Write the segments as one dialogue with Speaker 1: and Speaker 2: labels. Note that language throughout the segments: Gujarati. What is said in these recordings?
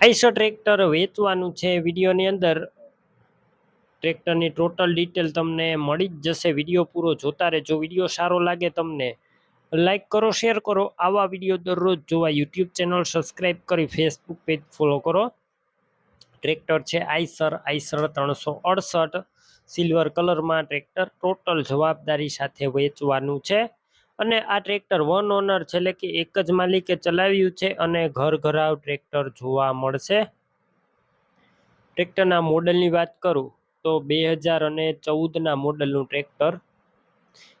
Speaker 1: આઈસર ટ્રેક્ટર વેચવાનું છે વિડીયોની અંદર. ટ્રેક્ટરની ટોટલ ડિટેલ તમને મળી જ જશે. વીડિયો પૂરો જોતા રહેજો. વીડિયો સારો લાગે તમને લાઇક કરો, શેર કરો. આવા વીડિયો દરરોજ જોવા યુટ્યુબ ચેનલ સબસ્ક્રાઈબ કરી ફેસબુક પેજ ફોલો કરો. ટ્રેક્ટર છે આઈસર આઈસર ત્રણસો અડસઠ. સિલ્વર કલરમાં ટ્રેક્ટર ટોટલ જવાબદારી સાથે વેચવાનું છે. અને આ ટ્રેક્ટર વન ઓનર એટલે કે એક જ માલિકે ચલાવ્યું છે અને ઘર ઘરાવ ટ્રેક્ટર જોવા મળશે. ટ્રેક્ટરના મોડલની વાત કરું તો બે હજાર અને ચૌદના મોડલનું ટ્રેક્ટર.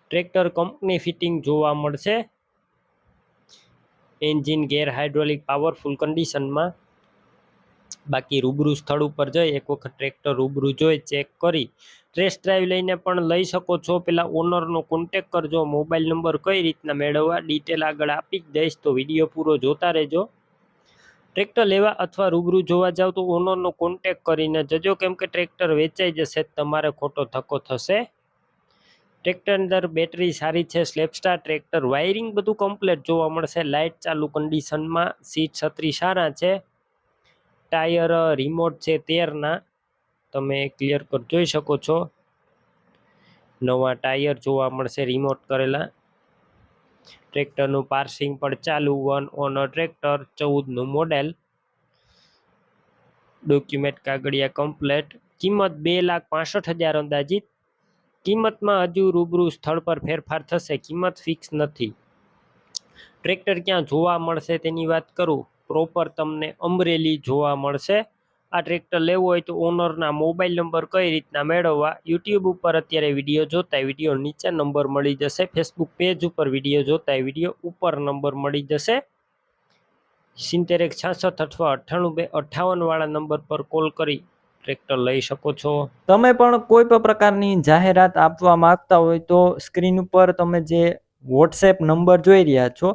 Speaker 1: ટ્રેક્ટર કંપની ફિટિંગ જોવા મળશે. એન્જિન ગેર હાઇડ્રોલિક પાવરફુલ કન્ડિશનમાં બાકી રૂબરૂ સ્થળ ઉપર જઈ એક વખત ટ્રેક્ટર રૂબરૂ જોઈ ચેક કરી. ટેસ્ટ ડ્રાઈવ લઈને પણ લઈ શકો છો. પેલા ઓનરનો કોન્ટેક કરજો. મોબાઈલ નંબર કઈ રીતના મેળવવા ડિટેલ આગળ આપી જ દઈશ. તો વીડિયો પૂરો જોતા રહેજો. ટ્રેક્ટર લેવા અથવા રૂબરૂ જોવા જાવ તો ઓનરનો કોન્ટેક કરીને જજો. કેમ કે ટ્રેક્ટર વેચાઈ જશે તમારે ખોટો ધક્કો થશે. ટ્રેક્ટર અંદર બેટરી સારી છે. સ્લેપસ્ટાર ટ્રેક્ટર વાયરિંગ બધું કમ્પ્લીટ જોવા મળશે. લાઇટ ચાલુ કન્ડિશનમાં સીટ છત્રી સારા છે. ટાયર રિમોટ છે તેરના. તમે ક્લિયર કટ જોઈ શકો છો. નવા ટાયર જોવા મળશે રિમોટ કરેલા. ટ્રેક્ટરનું પાર્સિંગ પણ ચાલુ વન ઓનર ટ્રેક્ટર ચૌદનું મોડેલ ડોક્યુમેન્ટ કાગળિયા કમ્પ્લેટ કિંમત બે લાખ પાસઠ હજાર અંદાજિત. કિંમતમાં હજુ રૂબરૂ સ્થળ પર ફેરફાર થશે. કિંમત ફિક્સ નથી. ટ્રેક્ટર ક્યાં જોવા મળશે તેની વાત કરું. પ્રોપર તમને અમરેલી જોવા મળશે. આ ટ્રેક્ટર લેવું હોય તો ઓનરના મોબાઈલ નંબર કઈ રીતના મેળવવા યુટ્યુબ ઉપર અત્યારે વીડિયો જોતા વીડિયો નીચે નંબર મળી જશે ફેસબુક પેજ ઉપર વીડિયો જોતા વીડિયો ઉપર નંબર મળી જશે. સિત્તેર એક છાસઠ અથવા અઠ્ઠાણું બે અઠ્ઠાવન વાળા નંબર પર કોલ કરી ટ્રેક્ટર લઈ શકો છો.
Speaker 2: તમે પણ કોઈ પણ પ્રકારની જાહેરાત આપવા માંગતા હોય તો સ્ક્રીન ઉપર તમે જે વોટ્સએપ નંબર જોઈ રહ્યા છો